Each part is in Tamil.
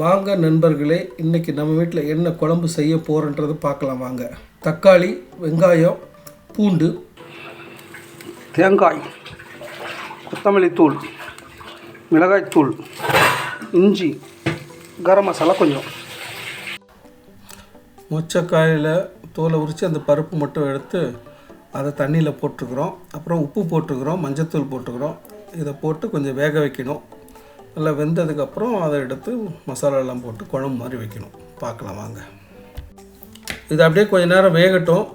வாங்க நண்பர்களே இன்றைக்கி நம்ம வீட்டில் என்ன குழம்பு செய்ய போகிறோன்றது பார்க்கலாம் வாங்க. தக்காளி வெங்காயம் பூண்டு. தேங்காய் கொத்தமல்லி தூள் மிளகாய் தூள் இஞ்சி கரம் மசாலா கொஞ்சம். மொச்சக்காயில் தோலை உரித்து அந்த பருப்பு மட்டும் எடுத்து அதை தண்ணியில் போட்டுருக்குறோம் அப்புறம் உப்பு போட்டுருக்குறோம் மஞ்சத்தூள் போட்டுக்கிறோம். இதை போட்டு கொஞ்சம் வேக வைக்கணும். நல்லா வெந்ததுக்கப்புறம் அதை எடுத்து மசாலாலாம் போட்டு குழம்பு மாதிரி வைக்கணும். பார்க்கலாம் வாங்க. இது அப்படியே கொஞ்ச நேரம் வேகட்டும்.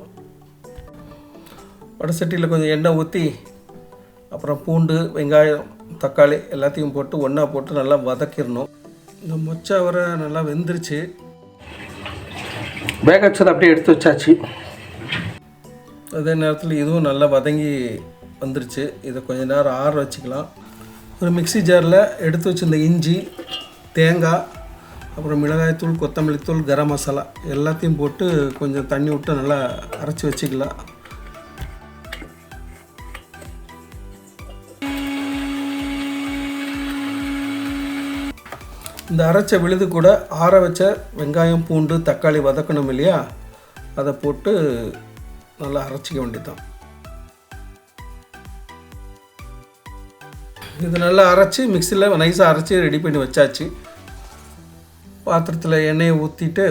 வடசட்டியில் கொஞ்சம் எண்ணெய் ஊற்றி அப்புறம் பூண்டு வெங்காயம் தக்காளி எல்லாத்தையும் போட்டு ஒன்றா போட்டு நல்லா வதக்கிடணும். இந்த மொச்சை வர நல்லா வெந்துருச்சு. வேக வச்சதை அப்படியே எடுத்து வச்சாச்சு. அதே நேரத்தில் இதுவும் நல்லா வதங்கி வந்துருச்சு. இதை கொஞ்ச நேரம் ஆற வச்சுக்கலாம். ஒரு மிக்ஸி ஜாரில் எடுத்து வச்சிருந்த இஞ்சி தேங்காய் அப்புறம் மிளகாய்த்தூள் கொத்தமல்லி தூள் கரம் மசாலா எல்லாத்தையும் போட்டு கொஞ்சம் தண்ணி விட்டு நல்லா அரைச்சி வச்சுக்கலாம். இந்த அரைச்ச விழுது கூட ஆற வச்ச வெங்காயம் பூண்டு தக்காளி வதக்கணும் இல்லையா? அதை போட்டு நல்லா அரைச்சிக்க வேண்டியதுதான். இது நல்லா அரைச்சி மிக்சியில் நைஸாக அரைச்சி ரெடி பண்ணி வச்சாச்சு. பாத்திரத்தில் எண்ணெயை ஊற்றிட்டு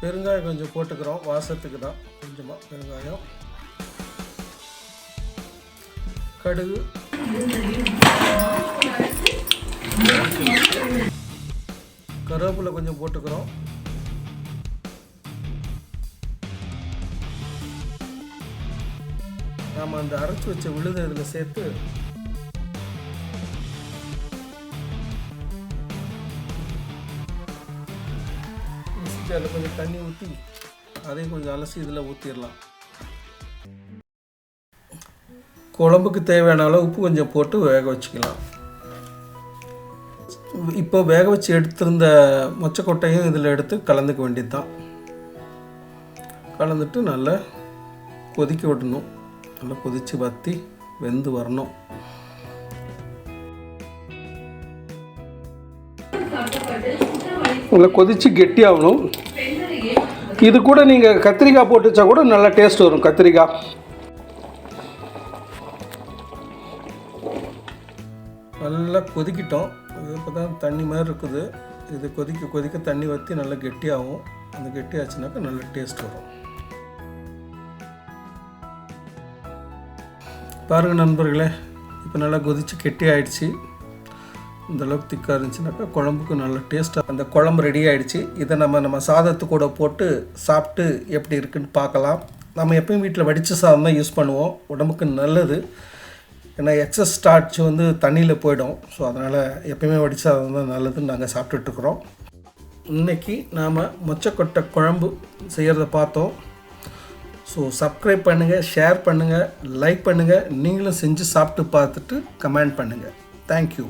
பெருங்காயம் கொஞ்சம் போட்டுக்கிறோம். வாசத்துக்கு தான் கொஞ்சமாக பெருங்காயம். கடுகு. கருவேப்பிலை கொஞ்சம் போட்டுக்கிறோம். நாம் அந்த அரைச்சி வச்ச விழுதை இதில் சேர்த்து அதில் கொஞ்சம் தண்ணி ஊற்றி அதையும் கொஞ்சம் அலசி இதில் ஊற்றிடலாம் குழம்புக்கு தேவையான அளவு உப்பு கொஞ்சம் போட்டு வேக வச்சுக்கலாம். இப்போ வேக வச்சு எடுத்திருந்த மொச்சக்கொட்டையும் இதில் எடுத்து கலந்துக்க வேண்டியது தான் கலந்துட்டு நல்லா கொதிக்க விடணும். நல்லா கொதித்து வற்றி வெந்து வரணும். நல்லா கொதித்து கெட்டியாகணும். இது கூட நீங்கள் கத்திரிக்காய் போட்டு வச்சா கூட நல்லா டேஸ்ட் வரும் கத்திரிக்காய். நல்லா கொதிக்கிட்டோம். இப்போ தான் தண்ணி மாதிரி இருக்குது. இது கொதிக்க கொதிக்க தண்ணி வற்றி நல்லா கெட்டியாகும். அந்த கெட்டியாச்சுனாக்கா நல்ல டேஸ்ட் வரும். பாருங்கள் நண்பர்களே இப்போ நல்லா கொதித்து கெட்டி ஆயிடுச்சு. இந்த அளவுக்கு திக்காக இருந்துச்சுனாக்கா குழம்புக்கு நல்ல டேஸ்ட்டாக அந்த குழம்பு ரெடி ஆகிடுச்சு இதை நம்ம நம்ம சாதத்து கூட போட்டு சாப்பிட்டு எப்படி இருக்குன்னு பார்க்கலாம். நம்ம எப்பயும் வீட்டில் வடித்த சாதம் தான் யூஸ் பண்ணுவோம். உடம்புக்கு நல்லது. ஏன்னா எக்ஸஸ் ஸ்டார்ச் வந்து தண்ணியில் போயிடும். ஸோ அதனால் எப்பயுமே வடித்த சாதம் தான் நல்லதுன்னு நாங்கள் சாப்பிட்டுட்ருக்குறோம் இன்றைக்கி நாம் மொச்சக்கொட்டை குழம்பு செய்கிறத பார்த்தோம். ஸோ சப்ஸ்கிரைப் பண்ணுங்கள் ஷேர் பண்ணுங்கள் லைக் பண்ணுங்கள் நீங்களும் செஞ்சு சாப்பிட்டு பார்த்துட்டு கமெண்ட் பண்ணுங்கள் தேங்க்யூ